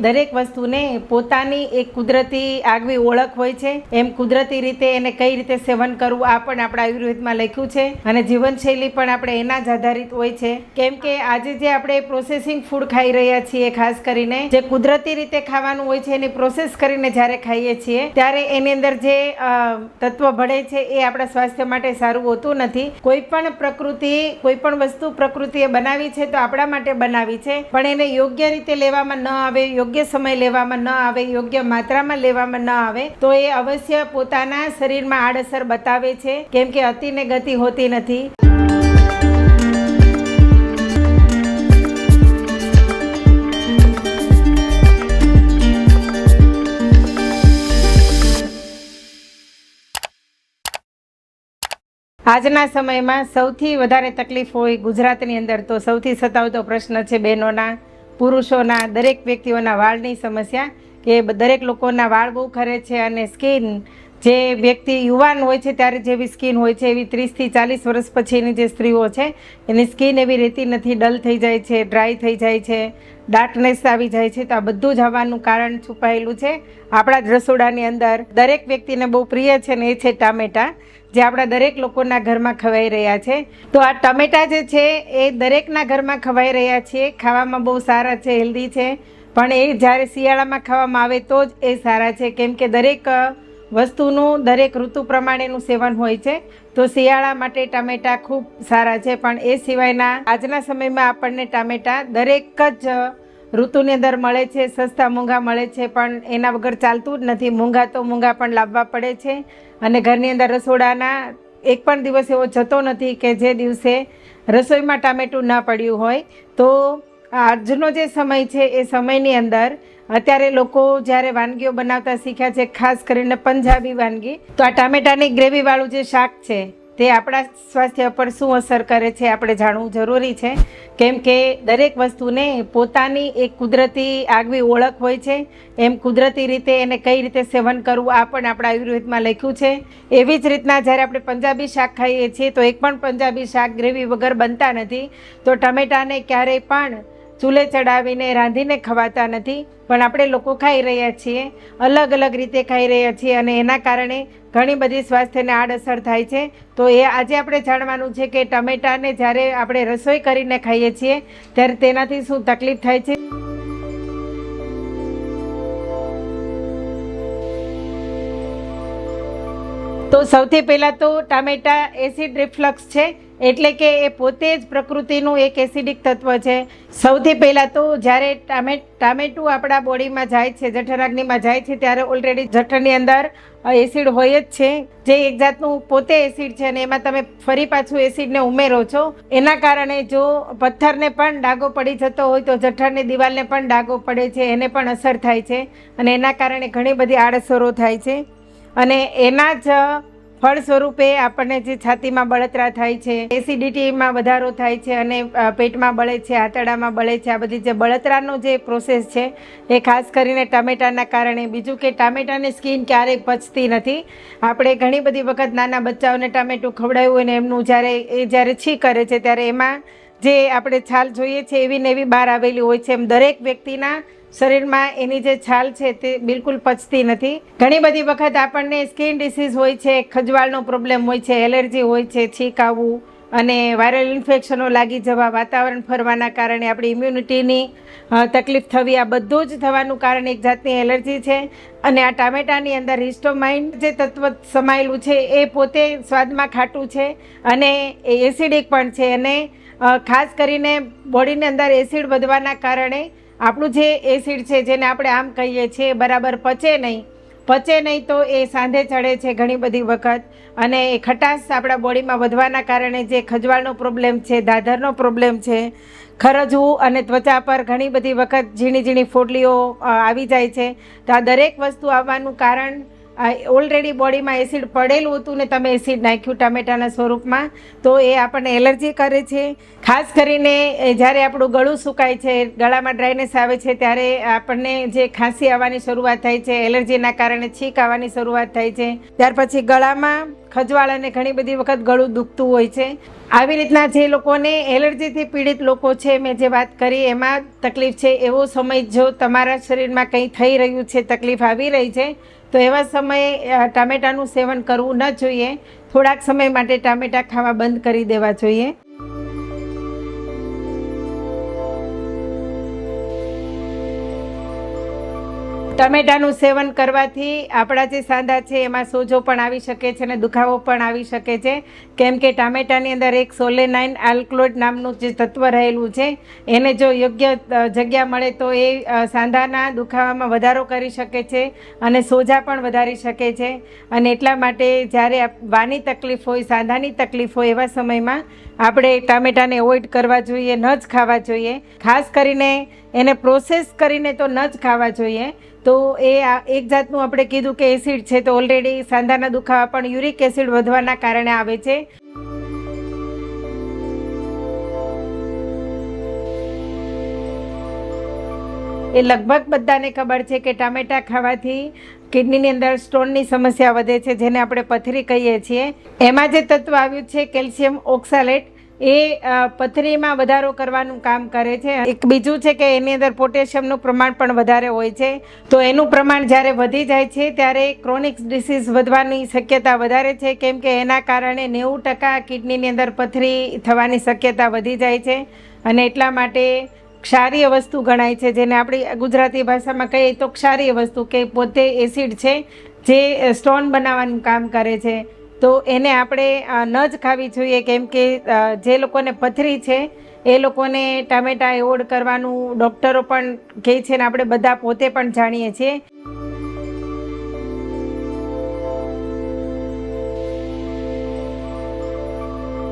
દરેક વસ્તુને પોતાની એક કુદરતી આગવી ઓળખ હોય છે. એમ કુદરતી રીતે એને કઈ રીતે સેવન કરવું, આ પણ આપણા આયુર્વેદમાં લખ્યું છે. અને જીવનશૈલી પણ આપણે એના જ આધારિત હોય છે. કેમ કે આજે જે આપણે પ્રોસેસિંગ ફૂડ ખાઈ રહ્યા છીએ, ખાસ કરીને, જે કુદરતી રીતે ખાવાનું હોય છે, એની પ્રોસેસ કરીને જ્યારે ખાઈએ છીએ, ત્યારે એની અંદર જે તત્વ ભળે છે, એ આપણા સ્વાસ્થ્ય માટે સારું હોતું નથી. કોઈ પણ પ્રકૃતિ, કોઈ પણ વસ્તુ પ્રકૃતિએ બનાવી છે, તો આપણા માટે બનાવી છે. પણ એને યોગ્ય રીતે લેવામાં ન આવે, યોગ્ય સમય લેવામાં ન આવે, યોગ્ય માત્રામાં લેવામાં ન આવે, તો એ અવશ્ય પોતાના શરીરમાં આડઅસર બતાવે છે, કેમ કે અતિને ગતિ હોતી નથી. આજના સમયમાં સૌથી વધારે તકલીફ હોય ગુજરાતની અંદર તો સૌથી સતાવતો પ્રશ્ન છે બહેનોના. પુરુષોના, દરેક વ્યક્તિઓના વાળની સમસ્યા કે દરેક લોકોના વાળ બહુ ખરે છે અને સ્કિન જે વ્યક્તિ યુવાન હોય છે ત્યારે જેવી સ્કિન હોય છે, એવી ત્રીસથી ચાલીસ વર્ષ પછીની જે સ્ત્રીઓ છે, એની સ્કિન એવી રહેતી નથી, ડલ થઈ જાય છે, ડ્રાય થઈ જાય છે, ડાર્કનેસ આવી જાય છે. તો આ બધું જ આવવાનું કારણ છુપાયેલું છે. આપણા જ રસોડાની અંદર દરેક વ્યક્તિને બહુ પ્રિય છે ને એ છે ટામેટા. જે આપણા દરેક લોકોના ઘરમાં ખવાઈ રહ્યા છે. તો આ ટમેટા જે છે, એ દરેકના ઘરમાં ખવાઈ રહ્યા છે. ખાવામાં બહુ સારા છે હેલ્ધી છે. પણ એ જ્યારે શિયાળામાં ખાવામાં આવે તો જ એ સારા છે. કેમ કે દરેક વસ્તુનું, દરેક ઋતુ પ્રમાણેનું સેવન હોય છે. તો શિયાળા માટે ટામેટા ખૂબ સારા છે. પણ એ સિવાયના આજના સમયમાં આપણને ટામેટા દરેક જ ઋતુની અંદર મળે છે, સસ્તા મૂંગા મળે છે, પણ એના વગર ચાલતું જ નથી. મૂંગા તો મૂંગા પણ લાવવા પડે છે અને ઘરની અંદર રસોડાના એક પણ દિવસ એવો જતો નથી કે જે દિવસે રસોઈમાં ટામેટું ના પડ્યું હોય. તો આજનો જે સમય છે એ સમયની અંદર અત્યારે લોકો જ્યારે વાનગીઓ બનાવતા શીખ્યા છે, ખાસ કરીને પંજાબી વાનગી, તો આ ટામેટાની ગ્રેવીવાળું જે શાક છે તે આપણા સ્વાસ્થ્ય પર શું અસર કરે છે આપણે જાણવું જરૂરી છે. કેમ કે દરેક વસ્તુને પોતાની એક કુદરતી આગવી ઓળખ હોય છે. એમ કુદરતી રીતે એને કઈ રીતે સેવન કરવું આ પણ આપણા આયુર્વેદમાં લખ્યું છે. એવી જ રીતના જ્યારે આપણે પંજાબી શાક ખાઈએ છીએ તો એક પણ પંજાબી શાક ગ્રેવી વગર બનતા નથી. તો ટમેટાને ક્યારેય પણ ચૂલે ચડાવીને રાંધીને ખવાતા નથી, પણ આપણે લોકો ખાઈ રહ્યા છીએ, અલગ અલગ રીતે ખાઈ રહ્યા છીએ અને એના કારણે ઘણી બધી સ્વાસ્થ્યને આડઅસર થાય છે. તો એ આજે આપણે જાણવાનું છે કે ટમેટાને જ્યારે આપણે રસોઈ કરીને ખાઈએ છીએ, ત્યારે તેનાથી શું તકલીફ થાય છે? તો સૌથી પહેલાં તો ટામેટા એસિડ રિફ્લક્સ છે, એટલે કે એ પોતે જ પ્રકૃતિનું એક એસિડિક તત્વ છે. સૌથી પહેલાં તો જ્યારે ટામે, ટામેટું આપણા બોડીમાં જાય છે, જઠરાગ્નિમાં જાય છે, ત્યારે ઓલરેડી જઠરની અંદર એસિડ હોય જ છે. જે એક જાતનું પોતે એસિડ છે અને એમાં તમે ફરી પાછું એસિડને ઉમેરો છો. એના કારણે જો પથ્થરને પણ ડાઘો પડી જતો હોય તો જઠરની દિવાલને પણ ડાઘો પડે છે, એને પણ અસર થાય છે. અને એના કારણે ઘણી બધી આડઅસરો થાય છે. અને એના જ ફળ સ્વરૂપે આપણને જે છાતીમાં બળતરા થાય છે, એસિડિટીમાં વધારો થાય છે અને પેટમાં બળે છે, આંતરડામાં બળે છે, આ બધી જે બળતરાનો જે પ્રોસેસ છે, એ ખાસ કરીને ટામેટાના કારણે. બીજું કે ટામેટાની સ્કીન ક્યારેય પચતી નથી. આપણે ઘણી બધી વખત નાના બચ્ચાઓને ટામેટું ખવડાવ્યું હોય ને એમનું જ્યારે, એ જ્યારે છી કરે છે, ત્યારે એમાં જે આપણે છાલ જોઈએ છે, એવી ને એવી બહાર આવેલી હોય છે. એમ દરેક વ્યક્તિના શરીરમાં એની જે છાલ છે તે બિલકુલ પચતી નથી. ઘણી બધી વખત આપણને સ્કિન ડિસીઝ હોય છે, ખજવાળનો પ્રોબ્લેમ હોય છે, એલર્જી હોય છે, છીંક આવવું અને વાયરલ ઇન્ફેક્શનો લાગી જવા, વાતાવરણ ફરવાના કારણે આપણી ઇમ્યુનિટીની તકલીફ થવી, આ બધું જ થવાનું કારણ એક જાતની એલર્જી છે. અને આ ટામેટાની અંદર હિસ્ટોમાઇન જે તત્વ સમાયેલું છે એ પોતે સ્વાદમાં ખાટું છે અને એ એસિડિક પણ છે અને ખાસ કરીને બોડીની અંદર એસિડ વધવાના કારણે આપણું જે એસિડ છે, જેને આપણે આમ કહીએ છીએ, બરાબર પચે નહીં. પચે નહીં તો એ સાંધે ચડે છે ઘણી બધી વખત. અને એ ખટાશ આપણા બોડીમાં વધવાના કારણે જે ખજવાળનો પ્રોબ્લેમ છે, દાદરનો પ્રોબ્લેમ છે ખરજવું અને ત્વચા પર ઘણી બધી વખત ઝીણી ઝીણી ફોડલીઓ આવી જાય છે. તો આ દરેક વસ્તુ આવવાનું કારણ ઓલરેડી બોડીમાં એસિડ પડેલું હતું ને તમે એસિડ નાખ્યું ટામેટાના સ્વરૂપમાં, તો એ આપણને એલર્જી કરે છે. ખાસ કરીને જ્યારે આપણું ગળું સુકાય છે, ગળામાં ડ્રાયનેસ આવે છે, ત્યારે આપણને જે ખાંસી આવવાની શરૂઆત થાય છે એલર્જીના કારણે છીક આવવાની શરૂઆત થાય છે. ત્યાર પછી ગળામાં ખજવાળ અને ઘણી બધી વખત ગળું દુખતું હોય છે. આવી રીતના જે લોકોને એલર્જીથી પીડિત લોકો છે, મેં જે વાત કરી, એમાં તકલીફ છે, એવો સમય જો તમારા શરીરમાં કંઈ થઈ રહ્યું છે, તકલીફ આવી રહી છે તો એવા સમયે ટામેટાનું સેવન કરવું ન જોઈએ. થોડાક સમય માટે ટામેટા ખાવા બંધ કરી દેવા જોઈએ. ટમેટાનું સેવન કરવાથી આપણા જે સાંધા છે, એમાં સોજો પણ આવી શકે છે અને દુખાવો પણ આવી શકે છે. કેમ કે ટામેટાની અંદર એક સોલેનાઇન આલ્કલોઇડ નામનું જે તત્વ રહેલું છે, એને જો યોગ્ય જગ્યા મળે તો એ સાંધાના દુખાવામાં વધારો કરી શકે છે અને સોજા પણ વધારી શકે છે. અને એટલા માટે જ્યારે વાની તકલીફ હોય, સાંધાની તકલીફ હોય એવા સમયમાં આપણે ટામેટાને એવોઇડ કરવા જોઈએ, ન જ ખાવા જોઈએ. ખાસ કરીને એને પ્રોસેસ કરીને તો ન જ ખાવા જોઈએ. તો એ એક જાતનું આપણે કીધું કે એસિડ છે તો ઓલરેડી સાંધાના દુખાવા પણ યુરિક એસિડ વધવાના કારણે આવે છે. એ લગભગ બધાને ખબર છે કે ટામેટા ખાવાથી કિડનીની અંદર સ્ટોનની સમસ્યા વધે છે, જેને આપણે પથરી કહીએ છીએ. એમાં જે તત્વ આવ્યું છે, કેલ્શિયમ ઓક્સાલેટ, એ પથરીમાં વધારો કરવાનું કામ કરે છે. એક બીજું છે કે એની અંદર પોટેશિયમનું પ્રમાણ પણ વધારે હોય છે. તો એનું પ્રમાણ જ્યારે વધી જાય છે, ત્યારે ક્રોનિક ડિસીઝ વધવાની શક્યતા વધારે છે. કેમ કે એના કારણે નેવું ટકા કિડનીની અંદર પથરી થવાની શક્યતા વધી જાય છે. અને એટલા માટે ક્ષારીય વસ્તુ ગણાય છે, જેને આપણી ગુજરાતી ભાષામાં કહીએ તો ક્ષારીય વસ્તુ, કે પોતે એસિડ છે, જે સ્ટોન બનાવવાનું કામ કરે છે. તો એને આપણે ન જ ખાવી જોઈએ, કેમ કે જે લોકોને પથરી છે, એ લોકોને ટામેટા એવોર્ડ કરવાનું ડૉક્ટરો પણ કહે છે ને આપણે બધા પોતે પણ જાણીએ છીએ.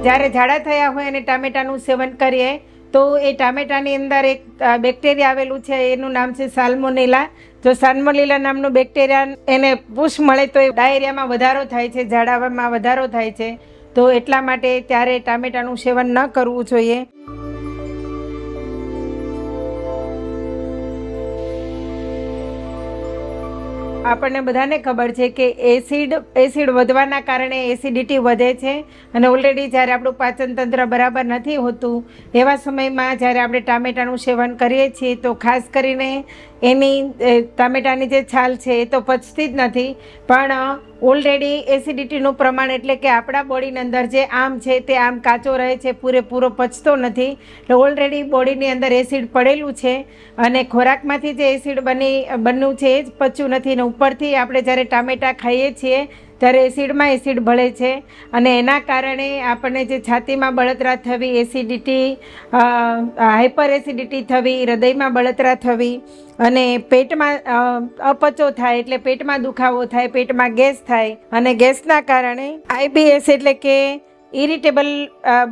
જ્યારે ઝાડા થયા હોય અને ટામેટાનું સેવન કરીએ તો એ ટામેટાની અંદર એક બેક્ટેરિયા આવેલું છે, એનું નામ છે સાલ્મોનેલા. જો સાલ્મોનેલા નામનું બેક્ટેરિયા એને પુશ મળે તો એ ડાયરિયામાં વધારો થાય છે, ઝાડામાં વધારો થાય છે. તો એટલા માટે ત્યારે ટામેટાનું સેવન ન કરવું જોઈએ. આપણને બધાને ખબર છે કે એસિડ એસિડ વધવાના કારણે એસિડિટી વધે છે. અને ઓલરેડી જ્યારે આપણું પાચન તંત્ર બરાબર નથી હોતું, એવા સમયમાં જ્યારે આપણે ટામેટાનું સેવન કરીએ છીએ, તો ખાસ કરીને એની ટામેટાની જે છાલ છે એ તો પચતી જ નથી. પણ ઓલરેડી એસિડિટીનું પ્રમાણ એટલે કે આપણા બોડીની અંદર જે આમ છે તે આમ કાચો રહે છે, પૂરેપૂરો પચતો નથી. એટલે ઓલરેડી બોડીની અંદર એસિડ પડેલું છે અને ખોરાકમાંથી જે એસિડ બની, બન્યું છે એ જ પચ્યું નથી ને ઉપરથી આપણે જ્યારે ટામેટાં ખાઈએ છીએ ત્યારે એસિડમાં એસિડ ભળે છે અને એના કારણે આપણને જે છાતીમાં બળતરા થવી, એસિડિટી હાઇપર એસિડિટી થવી, હૃદયમાં બળતરા થવી અને પેટમાં અપચો થાય એટલે પેટમાં દુખાવો થાય, પેટમાં ગેસ થાય અને ગેસના કારણે આઈબીએસ એટલે કે ઇરિટેબલ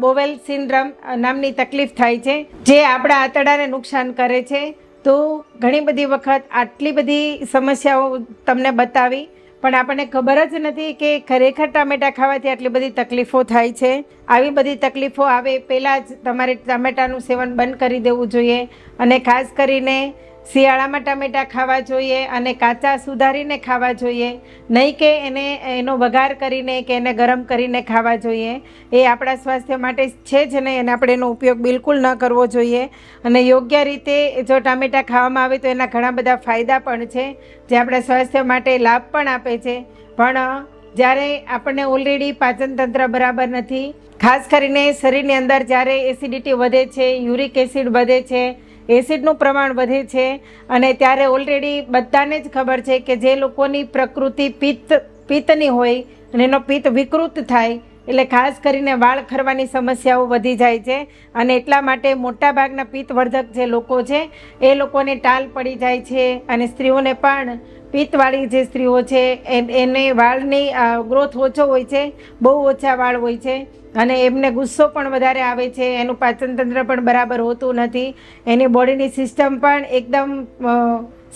બોવેલ સિન્ડ્રમ નામની તકલીફ થાય છે, જે આપણા આંતરડાને નુકસાન કરે છે. તો ઘણી બધી વખત આટલી બધી સમસ્યાઓ તમને બતાવી પણ આપણને ખબર જ નથી કે ખરેખર ટામેટા ખાવાથી આટલી બધી તકલીફો થાય છે. આવી બધી તકલીફો આવે, પહેલાં જ તમારે ટામેટાનું સેવન બંધ કરી દેવું જોઈએ. અને ખાસ કરીને શિયાળામાં ટામેટાં ખાવા જોઈએ અને કાચા સુધારીને ખાવા જોઈએ. નહીં કે એને, એનો વઘાર કરીને કે એને ગરમ કરીને ખાવા જોઈએ. એ આપણા સ્વાસ્થ્ય માટે છે જ નહીં અને આપણે એનો ઉપયોગ બિલકુલ ન કરવો જોઈએ. અને યોગ્ય રીતે જો ટામેટાં ખાવામાં આવે તો એના ઘણા બધા ફાયદા પણ છે, જે આપણા સ્વાસ્થ્ય માટે લાભ પણ આપે છે. પણ, જ્યારે આપણને ઓલરેડી પાચન તંત્ર બરાબર નથી, ખાસ કરીને શરીરની અંદર જ્યારે એસિડિટી વધે છે, યુરિક એસિડ વધે છે એસિડનું પ્રમાણ વધે છે અને ત્યારે ઓલરેડી બધાને જ ખબર છે કે જે લોકોની પ્રકૃતિ પિત્ત, પિત્તની હોય અને એનો પિત્ત વિકૃત થાય, એટલે ખાસ કરીને વાળ ખરવાની સમસ્યાઓ વધી જાય છે અને એટલા માટે મોટાભાગના પિત્તવર્ધક જે લોકો છે, એ લોકોને ટાલ પડી જાય છે અને સ્ત્રીઓને પણ પિત્તવાળી જે સ્ત્રીઓ છે, એને વાળની ગ્રોથ ઓછો હોય છે, બહુ ઓછા વાળ હોય છે, અને એમને ગુસ્સો પણ વધારે આવે છે, એનું પાચનતંત્ર પણ બરાબર હોતું નથી, એની બોડીની સિસ્ટમ પણ એકદમ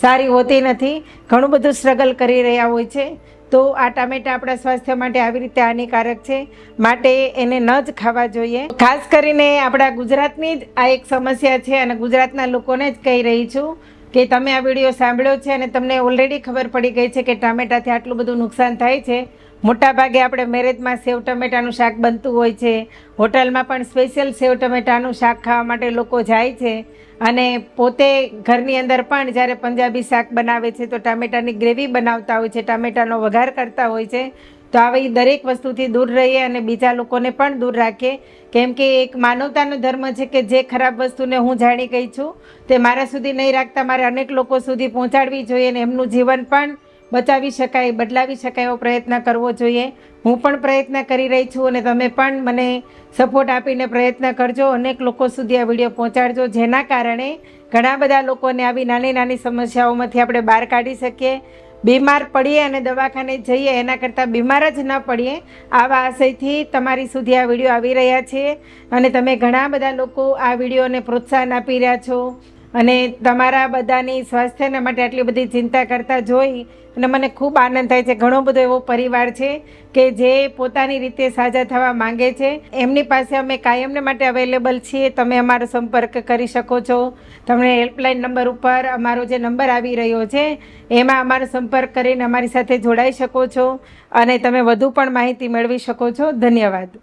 સારી હોતી નથી, ઘણું બધું સ્ટ્રગલ કરી રહ્યા હોય છે, તો આ ટામેટા આપણા સ્વાસ્થ્ય માટે આવી રીતે હાનિકારક છે, માટે એને ન જ ખાવા જોઈએ. ખાસ કરીને આપણા ગુજરાતની જ આ એક સમસ્યા છે, અને ગુજરાતના લોકોને જ કહી રહી છું કે તમે આ વીડિયો સાંભળ્યો છે અને તમને ઓલરેડી ખબર પડી ગઈ છે કે ટામેટાથી આટલું બધું નુકસાન થાય છે. મોટાભાગે આપણે મેરેજમાં સેવ ટમેટાનું શાક બનતું હોય છે. હોટલમાં પણ સ્પેશિયલ સેવ ટમેટાનું શાક ખાવા માટે લોકો જાય છે. અને પોતે ઘરની અંદર પણ જ્યારે પંજાબી શાક બનાવે છે તો ટામેટાની ગ્રેવી બનાવતા હોય છે. ટામેટાનો વઘાર કરતા હોય છે. તો આવી દરેક વસ્તુથી દૂર રહીએ અને બીજા લોકોને પણ દૂર રાખીએ. કેમ કે એક માનવતાનો ધર્મ છે કે જે ખરાબ વસ્તુને હું જાણી ગઈ છું, તે મારા સુધી નહીં રાખતા, મારે અનેક લોકો સુધી પહોંચાડવી જોઈએ અને એમનું જીવન પણ બચાવી શકાય, બદલાવી શકાય એવો પ્રયત્ન કરવો જોઈએ. હું પણ પ્રયત્ન કરી રહી છું અને તમે પણ મને સપોર્ટ આપીને પ્રયત્ન કરજો, અનેક લોકો સુધી આ વીડિયો પહોંચાડજો. જેના કારણે ઘણા બધા લોકોને આવી નાની નાની સમસ્યાઓમાંથી આપણે બહાર કાઢી શકીએ. બીમાર પડીએ અને દવાખાને જઈએ, એના કરતાં બીમાર જ ન પડીએ, આવા આશયથી તમારી સુધી આ વીડિયો આવી રહ્યા છે. અને તમે ઘણા બધા લોકો આ વિડીયોને પ્રોત્સાહન આપી રહ્યા છો. અને તમારા બધાની સ્વાસ્થ્યના માટે આટલી બધી ચિંતા કરતા જોઈ અને મને ખૂબ આનંદ થાય છે. ઘણો બધો એવો પરિવાર છે કે જે પોતાની રીતે સાજા થવા માંગે છે. એમની પાસે અમે કાયમને માટે અવેલેબલ છીએ. તમે અમારો સંપર્ક કરી શકો છો. તમને હેલ્પલાઇન નંબર ઉપર અમારો જે નંબર આવી રહ્યો છે, એમાં અમારો સંપર્ક કરીને અમારી સાથે જોડાઈ શકો છો અને તમે વધુ પણ માહિતી મેળવી શકો છો. ધન્યવાદ.